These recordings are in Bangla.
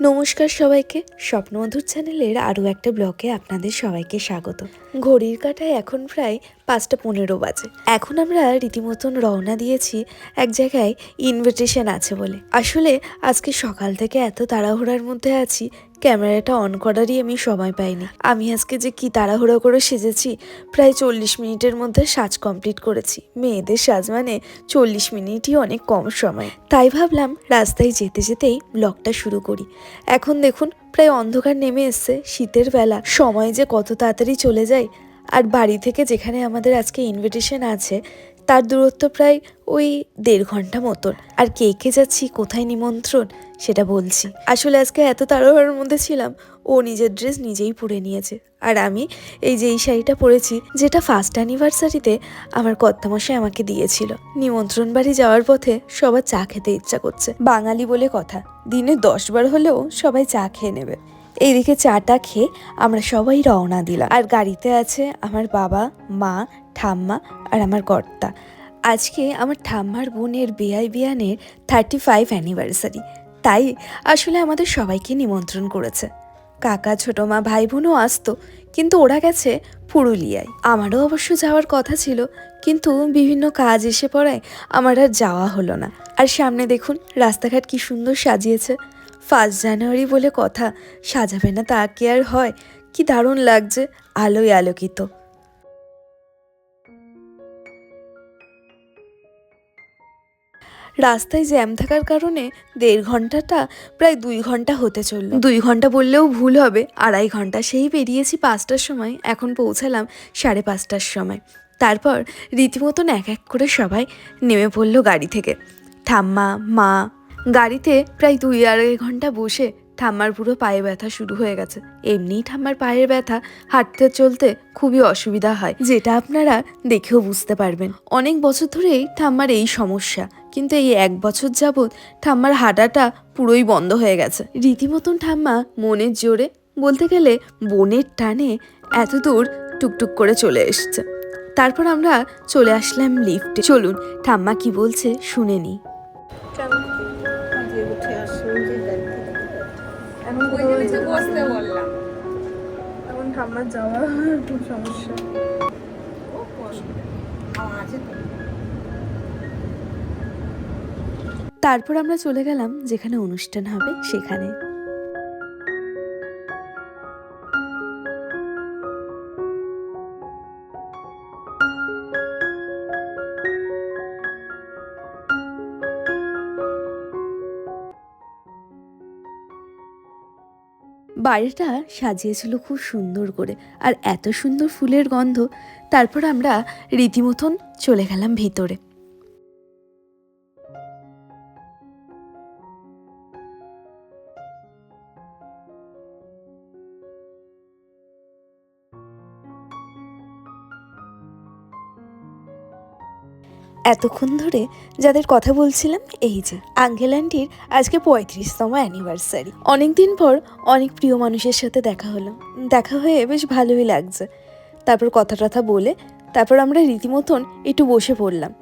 নমস্কার সবাইকে। স্বপ্নমধুর চ্যানেলের আরও একটা ব্লকে আপনাদের সবাইকে স্বাগত। ঘড়ির কাটায় এখন প্রায় পাঁচটা পনেরো বাজে। এখন আমরা রীতিমতন রওনা দিয়েছি এক জায়গায় ইনভিটেশন আছে বলে। আসলে আজকে সকাল থেকে এত তাড়াহুড়ার মধ্যে আছি ক্যামেরাটা অন করারই আমি সময় পাইনি। আমি আজকে যে কি তাড়াহুড়ো করে সেজেছি, প্রায় চল্লিশ মিনিটের মধ্যে সাজ কমপ্লিট করেছি। মেয়েদের সাজ মানে চল্লিশ মিনিটই অনেক কম সময়। তাই ভাবলাম রাস্তায় যেতে যেতেই ব্লগটা শুরু করি। এখন দেখুন প্রায় অন্ধকার নেমে এসছে শীতের বেলা। সময় যে কত তাড়াতাড়ি চলে যায়। আর বাড়ি থেকে যেখানে আমাদের আজকে ইনভিটেশন আছে তার দূরত্ব প্রায় ওই দেড় ঘণ্টা মতন। আর কে কে যাচ্ছি, কোথায় নিমন্ত্রণ, সেটা বলছি। আসলে আজকে এত তাড়াহুড়োর মধ্যে ছিলাম, ও নিজের ড্রেস নিজেই পরে নিয়েছে। আর আমি এই যে এই শাড়িটা পরেছি, যেটা ফার্স্ট অ্যানিভার্সারিতে আমার কর্তামশাই আমাকে দিয়েছিল। নিমন্ত্রণ বাড়ি যাওয়ার পথে সবার চা খেতে ইচ্ছা করছে। বাঙালি বলে কথা, দিনে দশবার হলেও সবাই চা খেয়ে নেবে। এইদিকে চাটা খেয়ে আমরা সবাই রওনা দিলাম। আর গাড়িতে আছে আমার বাবা, মা ঠাম্মা আর আমার কর্তা। আজকে আমার ঠাম্মার বোনের বেয়াই বিয়ানের থার্টি ফাইভ অ্যানিভার্সারি তাই আসলে আমাদের সবাইকে নিমন্ত্রণ করেছে। কাকা, ছোটো মা ভাই বোনও আসতো, কিন্তু ওরা গেছে পুরুলিয়ায়। আমারও অবশ্য যাওয়ার কথা ছিল, কিন্তু বিভিন্ন কাজ এসে পড়ায় আমার আর যাওয়া হলো না। আর সামনে দেখুন, রাস্তাঘাট কি সুন্দর সাজিয়েছে। ফার্স্ট জানুয়ারি বলে কথা, সাজাবে না তা কি আর হয়? কি দারুণ লাগছে, আলোয় আলোকিত। রাস্তায় জ্যাম থাকার কারণে দেড় ঘন্টাটা প্রায় দুই ঘণ্টা হতে চলল। দুই ঘণ্টা বললেও ভুল হবে, আড়াই ঘণ্টা সেই বেরিয়েছি পাঁচটার সময়, এখন পৌঁছালাম সাড়ে পাঁচটার সময়। তারপর রীতিমতন এক এক করে সবাই নেমে পড়ল গাড়ি থেকে। ঠাম্মা, মা, গাড়িতে প্রায় দুই আড়াই ঘণ্টা বসে ঠাম্মার পুরো পায়ে ব্যথা শুরু হয়ে গেছে। এমনিই ঠাম্মার পায়ের ব্যথা, হাঁটতে চলতে খুবই অসুবিধা হয়। যেটা আপনারা দেখেও বুঝতে পারবেন। অনেক বছর ধরেই ঠাম্মার এই সমস্যা। কিন্তু এই এক বছর যাবৎ ঠাম্মার হাঁটাটা পুরোই বন্ধ হয়ে গেছে। রীতিমতন ঠাম্মা মনের জোরে বলতে গেলে বনের টানে এত দূর টুকটুক করে চলে এসছে। তারপর আমরা চলে আসলাম লিফটে চলুন, ঠাম্মা কি বলছে শুনে নিই। বসতে বললাম। এখন ঠাম্মার যাওয়া খুব সমস্যা। ও কষ্ট আছে তো। তারপর আমরা চলে গেলাম যেখানে অনুষ্ঠান হবে সেখানে। বাড়িটা সাজিয়েছিল খুব সুন্দর করে। আর এত সুন্দর ফুলের গন্ধ, তারপর আমরা রীতিমতন চলে গেলাম ভিতরে। এতক্ষণ ধরে যাদের কথা বলছিলাম, এই যে আঙ্কেল আন্টির আজকে পঁয়ত্রিশতম অ্যানিভার্সারি অনেকদিন পর অনেক প্রিয় মানুষের সাথে দেখা হলো দেখা হয়ে বেশ ভালোই লাগছে। তারপর কথা টথা বলে তারপর আমরা রীতিমতন একটু বসে পড়লাম।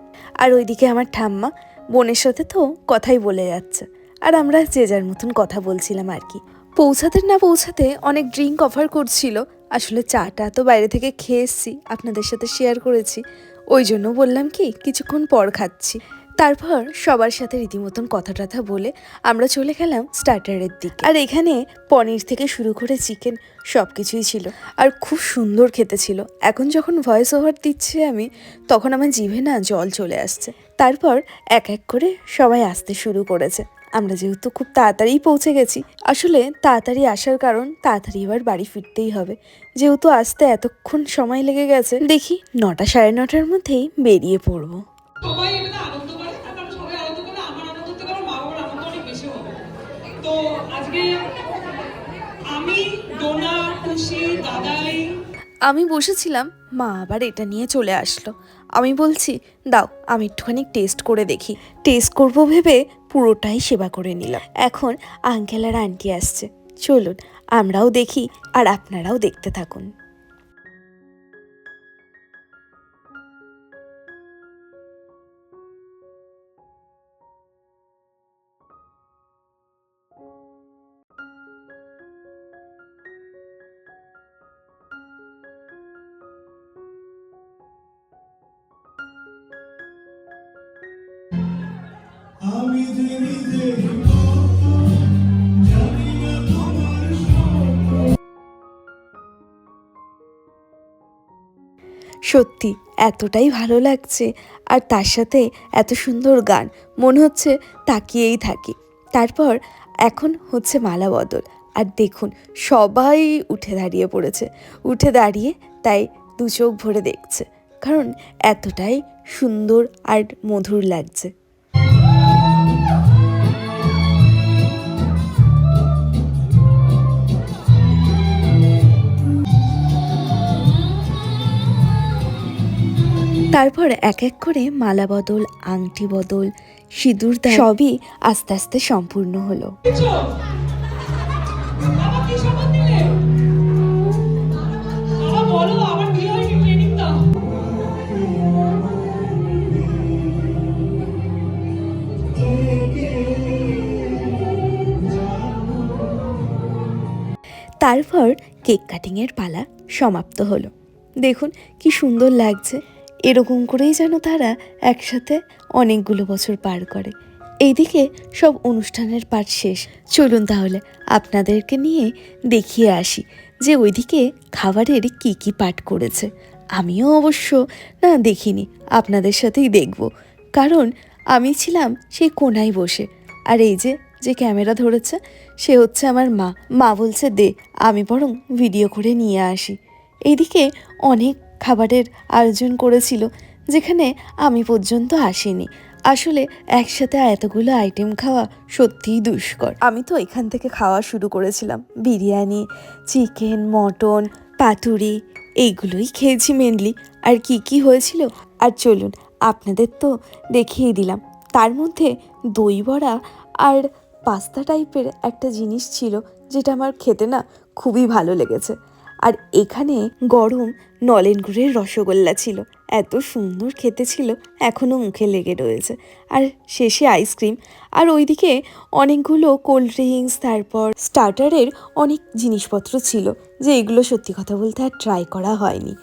আর ওইদিকে আমার ঠাম্মা বোনের সাথে তো কথাই বলে যাচ্ছে। আর আমরা যে যার মতন কথা বলছিলাম আর কি। পৌঁছাতে না পৌঁছাতে অনেক ড্রিঙ্ক অফার করছিল। আসলে চাটা তো বাইরে থেকে খেয়ে এসছি আপনাদের সাথে শেয়ার করেছি। ওই জন্য বললাম কি, কিছুক্ষণ পর খাচ্ছি। তারপর সবার সাথে রীতিমতন কথা টথা বলে আমরা চলে গেলাম স্টার্টারের দিকে। আর এখানে পনির থেকে শুরু করে চিকেন সব কিছুই ছিল। আর খুব সুন্দর খেতে ছিল। এখন যখন ভয়েস ওভার দিচ্ছি আমি, তখন আমার জিভে না জল চলে আসছে। তারপর এক এক করে সবাই আসতে শুরু করেছে। আমরা যেহেতু খুব তাড়াতাড়ি পৌঁছে গেছি আসলে তাড়াতাড়ি আসার কারণ তাড়াতাড়ি এবার বাড়ি ফিরতেই হবে। যেহেতু আসতে এতক্ষণ সময় লেগে গেছে দেখি নটা সাড়ে নটার মধ্যেই বেরিয়ে পড়ব। তো আজকে আমি ডোনা খুশি দাদাই। আমি বসেছিলাম মা আবার এটা নিয়ে চলে আসলো। আমি বলছি দাও আমি একটুখানি টেস্ট করে দেখি। টেস্ট করব ভেবে পুরোটাই সেবা করে নিলাম। এখন আঙ্কেল আর আন্টি আসছে। চলুন, আমরাও দেখি আর আপনারাও দেখতে থাকুন। সত্যি, এতটাই ভালো লাগছে। আর তার সাথে এত সুন্দর গান, মনে হচ্ছে তাকিয়েই থাকি। তারপর এখন হচ্ছে মালা বদল। আর দেখুন, সবাই উঠে দাঁড়িয়ে পড়েছে। উঠে দাঁড়িয়ে তাই দু চোখ ভরে দেখছে। কারণ এতটাই সুন্দর আর মধুর লাগছে। তারপর এক এক করে মালা বদল, আংটি বদল, সিঁদুর সবই আস্তে আস্তে সম্পূর্ণ হলো। তারপর কেক কাটিংয়ের পালা সমাপ্ত হলো। দেখুন কি সুন্দর লাগছে। এরকম করেই যেন তারা একসাথে অনেকগুলো বছর পার করে। এইদিকে সব অনুষ্ঠানের পাঠ শেষ। চলুন তাহলে আপনাদেরকে নিয়ে দেখিয়ে আসি যে ওইদিকে খাবারের কি কি পাঠ করেছে। আমিও অবশ্য, না, দেখিনি, আপনাদের সাথেই দেখব। কারণ আমি ছিলাম সেই কোনায় বসে। আর এই যে যে ক্যামেরা ধরেছে, সে হচ্ছে আমার মা। মা বলছে, দে, আমি বরং ভিডিও করে নিয়ে আসি। এইদিকে অনেক খাবারের আয়োজন করেছিল, যেখানে আমি পর্যন্ত আসিনি। আসলে একসাথে এতগুলো আইটেম খাওয়া সত্যিই দুষ্কর। আমি তো এখান থেকে খাওয়া শুরু করেছিলাম। বিরিয়ানি চিকেন মটন পাতুরি, এইগুলোই খেয়েছি মেনলি আর কি কি হয়েছিল? আর চলুন, আপনাদের তো দেখিয়ে দিলাম। তার মধ্যে দই বড়া আর পাস্তা টাইপের একটা জিনিস ছিল, যেটা আমার খেতে না খুবই ভালো লেগেছে। আর এখানে গরম নলেন গুড়ের রসগোল্লা ছিল। এত সুন্দর খেতে ছিল এখনও মুখে লেগে রয়েছে। আর শেষে আইসক্রিম। আর ওইদিকে অনেকগুলো কোল্ড ড্রিঙ্কস, তারপর স্টার্টারের অনেক জিনিসপত্র ছিল, যে এগুলো সত্যি কথা বলতে আর ট্রাই করা হয়নি।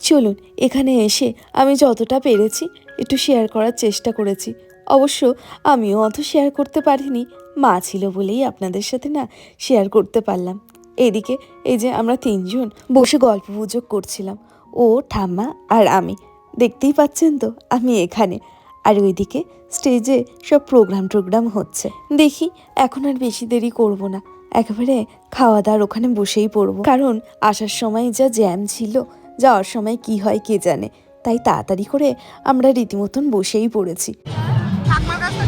চলুন, এখানে এসে আমি যতটা পেরেছি একটু শেয়ার করার চেষ্টা করেছি। অবশ্য আমিও অত শেয়ার করতে পারিনি, মা ছিল বলেই আপনাদের সাথে না শেয়ার করতে পারলাম। এদিকে এই যে আমরা তিনজন বসে গল্প গুজব করছিলাম, ও, ঠাম্মা আর আমি। দেখতেই পাচ্ছেন তো, আমি এখানে। আর ওইদিকে স্টেজে সব প্রোগ্রাম টোগ্রাম হচ্ছে। দেখি, এখন আর বেশি দেরি করব না। একেবারে খাওয়া দাওয়ার ওখানে বসেই পড়ব। কারণ আসার সময় যা জ্যাম ছিল, যাওয়ার সময় কি হয় কে জানে। তাই তাড়াতাড়ি করে আমরা রীতিমতন বসেই পড়েছি। ঠাকুমার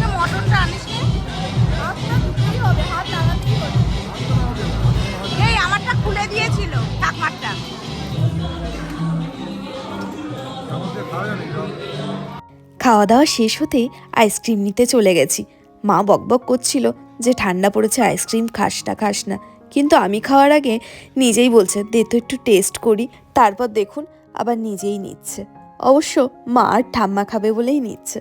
খাওয়া দাওয়া শেষ হতে আইসক্রিম নিতে চলে গেছি। মা বকবক করছিল যে, ঠান্ডা পড়েছে, আইসক্রিম খাস না খাস না। কিন্তু আমি খাওয়ার আগে নিজেই বলছে, দে তো একটু টেস্ট করি। তারপর দেখুন, আবার নিজেই নিচ্ছে। অবশ্য মা আর ঠাম্মা খাবে বলেই নিচ্ছে।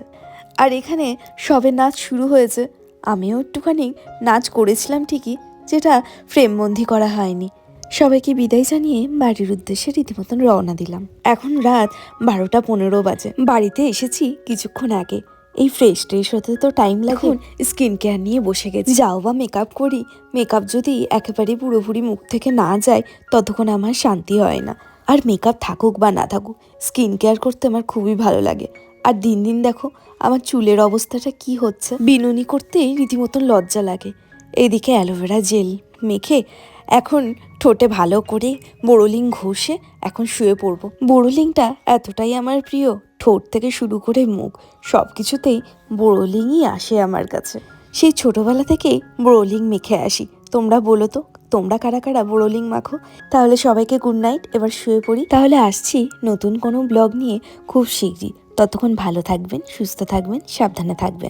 আর এখানে সবে নাচ শুরু হয়েছে। আমিও একটুখানি নাচ করেছিলাম ঠিকই, যেটা ফ্রেমবন্দি করা হয়নি। সবাইকে বিদায় জানিয়ে বাড়ির উদ্দেশ্যে রীতিমতন রওনা দিলাম। এখন রাত বারোটা পনেরো বাজে। বাড়িতে এসেছি কিছুক্ষণ আগে। এই ফ্রেশ ট্রেশ হতে তো টাইম লাগে। স্কিন কেয়ার নিয়ে বসে গেছি। যাও বা মেকআপ করি। মেকআপ যদি একেবারে পুরোপুরি মুখ থেকে না যায় ততক্ষণ আমার শান্তি হয় না। আর মেকআপ থাকুক বা না থাকুক স্কিন কেয়ার করতে আমার খুবই ভালো লাগে। আর দিন দিন দেখো আমার চুলের অবস্থাটা কি হচ্ছে। বিনুনি করতেই রীতিমতন লজ্জা লাগে। এইদিকে অ্যালোভেরা জেল মেখে এখন ঠোঁটে ভালো করে বোরোলিং ঘষে এখন শুয়ে পড়ব। বোরোলিংটা এতটাই আমার প্রিয়, ঠোঁট থেকে শুরু করে মুখ সব কিছুতেই বোরোলিংই আসে আমার কাছে। সেই ছোটবেলা থেকেই বোরোলিং মেখে আসি। তোমরা বলো তো, তোমরা কারা কারা বোরোলিং মাখো? তাহলে সবাইকে গুড নাইট এবার শুয়ে পড়ি। তাহলে আসছি নতুন কোনো ব্লগ নিয়ে খুব শীঘ্রই ততক্ষণ ভালো থাকবেন, সুস্থ থাকবেন, সাবধানে থাকবেন।